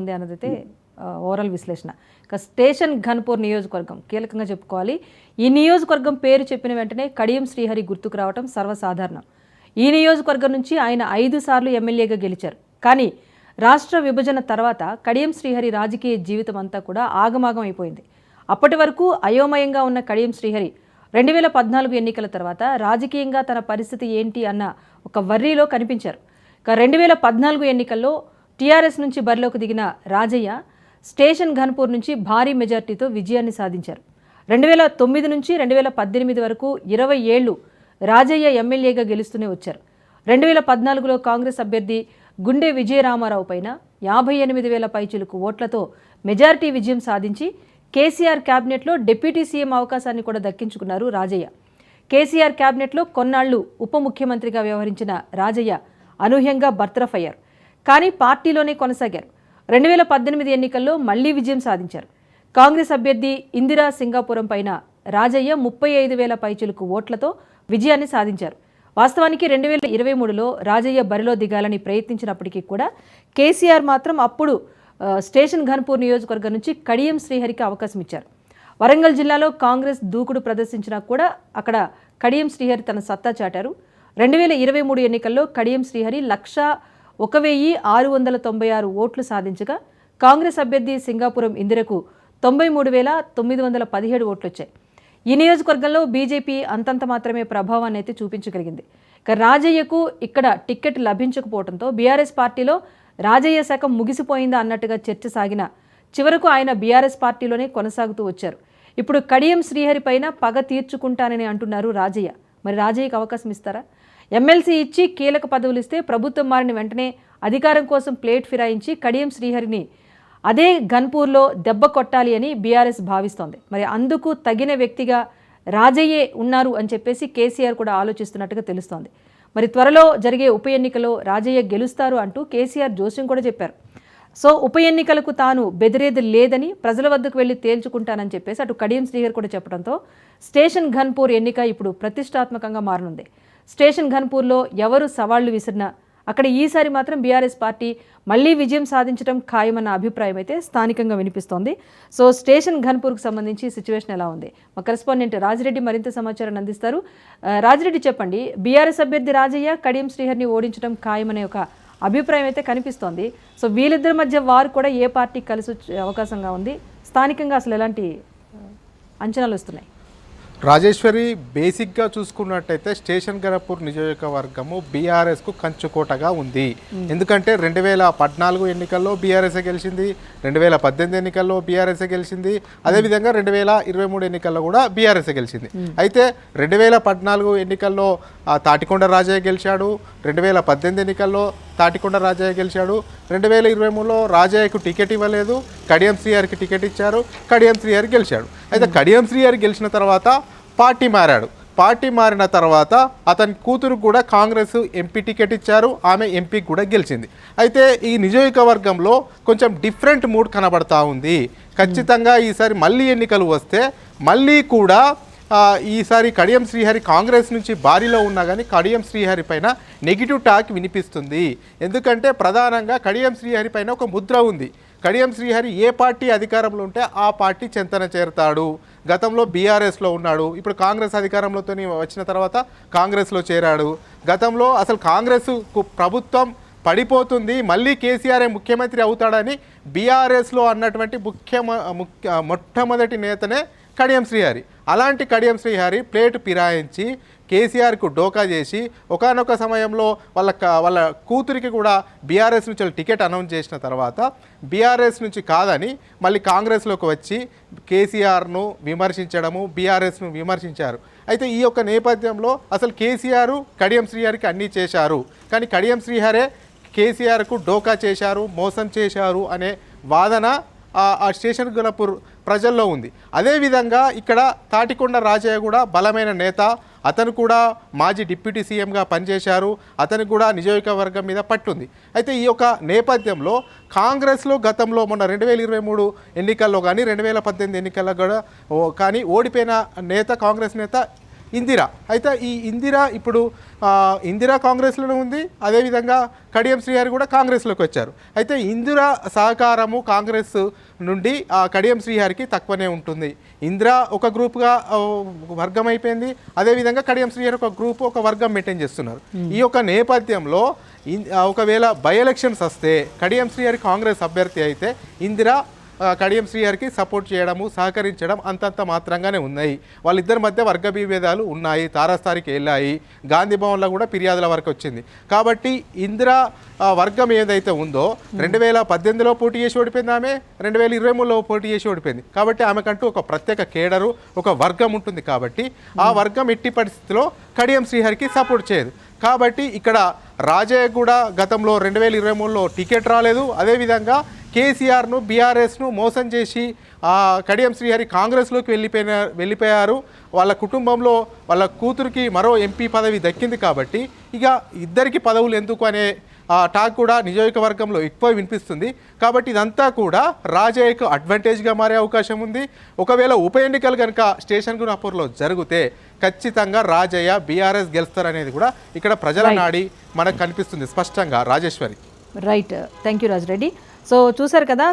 ఉంది అన్నదైతే ఓవరాల్ విశ్లేషణ. ఇక స్టేషన్ ఘన్పూర్ నియోజకవర్గం కీలకంగా చెప్పుకోవాలి. ఈ నియోజకవర్గం పేరు చెప్పిన వెంటనే కడియం శ్రీహరి గుర్తుకు రావటం సర్వసాధారణం. ఈ నియోజకవర్గం నుంచి ఆయన ఐదు సార్లు ఎమ్మెల్యేగా గెలిచారు. కానీ రాష్ట్ర విభజన తర్వాత కడియం శ్రీహరి రాజకీయ జీవితం అంతా కూడా ఆగమాగం అయిపోయింది. అప్పటి వరకు అయోమయంగా ఉన్న కడియం శ్రీహరి రెండు వేల పద్నాలుగు ఎన్నికల తర్వాత రాజకీయంగా తన పరిస్థితి ఏంటి అన్న ఒక వర్రీలో కనిపించారు. ఇక రెండు వేల పద్నాలుగు ఎన్నికల్లో టీఆర్ఎస్ నుంచి బరిలోకి దిగిన రాజయ్య స్టేషన్ ఘన్పూర్ నుంచి భారీ మెజార్టీతో విజయాన్ని సాధించారు. రెండు వేల తొమ్మిది నుంచి రెండు వేల పద్దెనిమిది వరకు ఇరవై ఏళ్ళు రాజయ్య ఎమ్మెల్యేగా గెలుస్తూనే వచ్చారు. రెండు వేల పద్నాలుగులో కాంగ్రెస్ అభ్యర్థి గుండె విజయరామారావు పైన యాభై ఎనిమిది వేల పైచులకు ఓట్లతో మెజారిటీ విజయం సాధించి కేసీఆర్ క్యాబినెట్లో డిప్యూటీ సీఎం అవకాశాన్ని కూడా దక్కించుకున్నారు రాజయ్య. కేసీఆర్ క్యాబినెట్లో కొన్నాళ్ళు ఉప ముఖ్యమంత్రిగా వ్యవహరించిన రాజయ్య అనూహ్యంగా బర్తరఫ్ అయ్యారు. కానీ పార్టీలోనే కొనసాగారు. రెండు వేల పద్దెనిమిది ఎన్నికల్లో మళ్ళీ విజయం సాధించారు. కాంగ్రెస్ అభ్యర్థి ఇందిరా సింగాపురం పైన రాజయ్య ముప్పై ఐదు వేల పైచులకు ఓట్లతో విజయాన్ని సాధించారు. వాస్తవానికి రెండు వేల ఇరవై మూడులో రాజయ్య బరిలో దిగాలని ప్రయత్నించినప్పటికీ కూడా కేసీఆర్ మాత్రం అప్పుడు స్టేషన్ ఘన్పూర్ నియోజకవర్గం నుంచి కడియం శ్రీహరికి అవకాశం ఇచ్చారు. వరంగల్ జిల్లాలో కాంగ్రెస్ దూకుడు ప్రదర్శించినా కూడా అక్కడ కడియం శ్రీహరి తన సత్తా చాటారు. రెండు వేల ఇరవై మూడు ఎన్నికల్లో కడియం శ్రీహరి లక్ష ఒక వెయ్యి ఆరు వందల తొంభై ఆరు ఓట్లు సాధించగా కాంగ్రెస్ అభ్యర్థి సింగాపురం ఇందిరకు తొంభై మూడు వేల తొమ్మిది వందల పదిహేడు ఓట్లు వచ్చాయి ఈ నియోజకవర్గంలో బీజేపీ అంతంత మాత్రమే ప్రభావాన్ని అయితే చూపించగలిగింది. ఇక రాజయ్యకు ఇక్కడ టిక్కెట్ లభించకపోవడంతో బీఆర్ఎస్ పార్టీలో రాజయ్య శాఖ ముగిసిపోయిందా అన్నట్టుగా చర్చ సాగిన చివరకు ఆయన బీఆర్ఎస్ పార్టీలోనే కొనసాగుతూ వచ్చారు. ఇప్పుడు కడియం శ్రీహరి పైన పగ తీర్చుకుంటానని అంటున్నారు రాజయ్య. మరి రాజయ్యకు అవకాశం ఇస్తారా? ఎమ్మెల్సీ ఇచ్చి కీలక పదవులు ఇస్తే ప్రభుత్వం మారిన వెంటనే అధికారం కోసం ప్లేట్ ఫిరాయించి కడియం శ్రీహరిని అదే గన్పూర్లో దెబ్బ కొట్టాలి అని బీఆర్ఎస్ భావిస్తోంది. మరి అందుకు తగిన వ్యక్తిగా రాజయ్యే ఉన్నారు అని చెప్పేసి కేసీఆర్ కూడా ఆలోచిస్తున్నట్టుగా తెలుస్తోంది. మరి త్వరలో జరిగే ఉప ఎన్నికలో రాజయ్య గెలుస్తారు అంటూ కేసీఆర్ జోస్యం కూడా చెప్పారు. సో ఉప ఎన్నికలకు తాను బెదిరేది లేదని ప్రజల వద్దకు వెళ్ళి తేల్చుకుంటానని చెప్పేసి అటు కడియం శ్రీహర్ కూడా చెప్పడంతో స్టేషన్ ఘన్పూర్ ఎన్నిక ఇప్పుడు ప్రతిష్టాత్మకంగా మారనుంది. స్టేషన్ ఘన్పూర్లో ఎవరు సవాళ్ళు విసిరినా అక్కడ ఈసారి మాత్రం బీఆర్ఎస్ పార్టీ మళ్ళీ విజయం సాధించడం ఖాయమన్న అభిప్రాయం అయితే స్థానికంగా వినిపిస్తోంది. సో స్టేషన్ ఘన్పూర్కు సంబంధించి సిచ్యువేషన్ ఎలా ఉంది? మా కరెస్పాండెంట్ రాజిరెడ్డి మరింత సమాచారాన్ని అందిస్తారు. రాజిరెడ్డి చెప్పండి బీఆర్ఎస్ అభ్యర్థి రాజయ్య కడియం శ్రీహర్ని ఓడించడం ఖాయమనే ఒక అభిప్రాయం అయితే కనిపిస్తోంది. సో వీళ్ళిద్దరి మధ్య వారు కూడా ఏ పార్టీకి కలిసి వచ్చే అవకాశంగా ఉంది? స్థానికంగా అసలు ఎలాంటి అంచనాలు వస్తున్నాయి? రాజేశ్వరి బేసిక్గా చూసుకున్నట్టయితే స్టేషన్ గరపూర్ నియోజకవర్గము బీఆర్ఎస్కు కంచుకోటగా ఉంది. ఎందుకంటే రెండు వేల పద్నాలుగు ఎన్నికల్లో బీఆర్ఎస్ఏ గెలిచింది రెండు వేల పద్దెనిమిది ఎన్నికల్లో బీఆర్ఎస్ఏ గెలిచింది అదేవిధంగా రెండు వేల ఇరవై మూడు ఎన్నికల్లో కూడా బీఆర్ఎస్ఏ గెలిచింది. అయితే రెండు వేల పద్నాలుగు ఎన్నికల్లో తాటికొండ రాజయ్య గెలిచాడు. రెండు వేల పద్దెనిమిది ఎన్నికల్లో తాటికొండ రాజయ్య గెలిచాడు. రెండు వేల ఇరవై మూడులో రాజయ్యకు టికెట్ ఇవ్వలేదు. కడియం శ్రీహరికి టికెట్ ఇచ్చారు. కడియం శ్రీహరి గెలిచాడు. అయితే కడియం శ్రీహరి గెలిచిన తర్వాత పార్టీ మారాడు. పార్టీ మారిన తర్వాత అతని కూతురు కూడా కాంగ్రెస్ ఎంపీ టికెట్ ఇచ్చారు. ఆమె ఎంపీ కూడా గెలిచింది. అయితే ఈ నియోజకవర్గంలో కొంచెం డిఫరెంట్ మూడ్ కనబడతా ఉంది. ఖచ్చితంగా ఈసారి మళ్ళీ ఎన్నికలు వస్తే మళ్ళీ కూడా ఈసారి కడియం శ్రీహరి కాంగ్రెస్ నుంచి బారిలో ఉన్నా కానీ కడియం శ్రీహరి పైన నెగిటివ్ టాక్ వినిపిస్తుంది. ఎందుకంటే ప్రధానంగా కడియం శ్రీహరి పైన ఒక ముద్ర ఉంది. కడియం శ్రీహరి ఏ పార్టీ అధికారంలో ఉంటే ఆ పార్టీ చెంతన చేరతాడు. గతంలో బీఆర్ఎస్లో ఉన్నాడు. ఇప్పుడు కాంగ్రెస్ అధికారంలోతో వచ్చిన తర్వాత కాంగ్రెస్లో చేరాడు. గతంలో అసలు కాంగ్రెస్కు ప్రభుత్వం పడిపోతుంది. మళ్ళీ కేసీఆర్ ముఖ్యమంత్రి అవుతాడని బీఆర్ఎస్లో అన్నటువంటి ముఖ్య ముఖ్య మొట్టమొదటి నేతనే కడియం శ్రీహరి. అలాంటి కడియం శ్రీహరి ప్లేట్ పిరాయించి కేసీఆర్కు డోకా చేసి ఒకానొక సమయంలో వాళ్ళ వాళ్ళ కూతురికి కూడా బీఆర్ఎస్ నుంచి వాళ్ళు టికెట్ అనౌన్స్ చేసిన తర్వాత బీఆర్ఎస్ నుంచి కాదని మళ్ళీ కాంగ్రెస్లోకి వచ్చి కేసీఆర్ను విమర్శించడము బీఆర్ఎస్ను విమర్శించారు. అయితే ఈ యొక్క నేపథ్యంలో అసలు కేసీఆర్ కడియం శ్రీహరికి అన్నీ చేశారు. కానీ కడియం శ్రీహరే కేసీఆర్కు డోకా చేశారు మోసం చేశారు అనే వాదన ఆ స్టేషన్ గులపూర్ ప్రజల్లో ఉంది. అదేవిధంగా ఇక్కడ తాటికొండ రాజయ్య కూడా బలమైన నేత. అతను కూడా మాజీ డిప్యూటీ సీఎంగా పనిచేశారు. అతనికి కూడా నియోజకవర్గం మీద పట్టుంది. అయితే ఈ యొక్క నేపథ్యంలో కాంగ్రెస్లో గతంలో మొన్న రెండు వేల ఇరవై మూడు ఎన్నికల్లో కానీ రెండు వేల పద్దెనిమిది ఎన్నికల్లో కూడా ఓ- కానీ ఓడిపోయిన నేత కాంగ్రెస్ నేత ఇందిరా. అయితే ఈ ఇందిరా ఇప్పుడు ఇందిరా కాంగ్రెస్లోనే ఉంది. అదేవిధంగా కడియం శ్రీహరి కూడా కాంగ్రెస్లోకి వచ్చారు. అయితే ఇందిరా సహకారము కాంగ్రెస్ నుండి ఆ కడియం శ్రీహరికి తక్కువనే ఉంటుంది. ఇందిరా ఒక గ్రూప్గా వర్గం అయిపోయింది. అదేవిధంగా కడియం శ్రీహరి ఒక గ్రూప్ ఒక వర్గం మెయింటైన్ చేస్తున్నారు. ఈ యొక్క నేపథ్యంలో ఒకవేళ బై ఎలక్షన్స్ వస్తే కడియం శ్రీహరి కాంగ్రెస్ అభ్యర్థి అయితే ఇందిరా కడియం శ్రీహరికి సపోర్ట్ చేయడము సహకరించడం అంతంత మాత్రంగానే ఉన్నాయి. వాళ్ళిద్దరి మధ్య వర్గ విభేదాలు ఉన్నాయి తారాస్థాయికి వెళ్ళాయి. గాంధీ భవన్లో కూడా ఫిర్యాదుల వరకు వచ్చింది. కాబట్టి ఇందిరా వర్గం ఏదైతే ఉందో రెండు వేల పద్దెనిమిదిలో పోటీ చేసి ఓడిపోయింది ఆమె రెండు వేల ఇరవై మూడులో పోటీ చేసి ఓడిపోయింది. కాబట్టి ఆమెకంటూ ఒక ప్రత్యేక కేడరు ఒక వర్గం ఉంటుంది కాబట్టి ఆ వర్గం ఎట్టి పరిస్థితిలో కడియం శ్రీహరికి సపోర్ట్ చేయదు. కాబట్టి ఇక్కడ రాజయ్య కూడా గతంలో రెండు వేల ఇరవై మూడులో టికెట్ రాలేదు. అదేవిధంగా కేసీఆర్ను బీఆర్ఎస్ను మోసం చేసి కడియం శ్రీహరి కాంగ్రెస్లోకి వెళ్ళిపోయిన వెళ్ళిపోయారు. వాళ్ళ కుటుంబంలో వాళ్ళ కూతురికి మరో ఎంపీ పదవి దక్కింది కాబట్టి ఇక ఇద్దరికి పదవులు ఎందుకు అనే టాక్ కూడా నియోజకవర్గంలో ఎక్కువ వినిపిస్తుంది. కాబట్టి ఇదంతా కూడా రాజయ్యకు అడ్వాంటేజ్గా మారే అవకాశం ఉంది. ఒకవేళ ఉప ఎన్నికలు కనుక స్టేషన్ గుణాపూర్లో జరిగితే ఖచ్చితంగా రాజయ్య బీఆర్ఎస్ గెలుస్తారనేది కూడా ఇక్కడ ప్రజల నాడి మనకు కనిపిస్తుంది స్పష్టంగా Rajeshwari. Right thank you Rajareddy so చూశారు కదా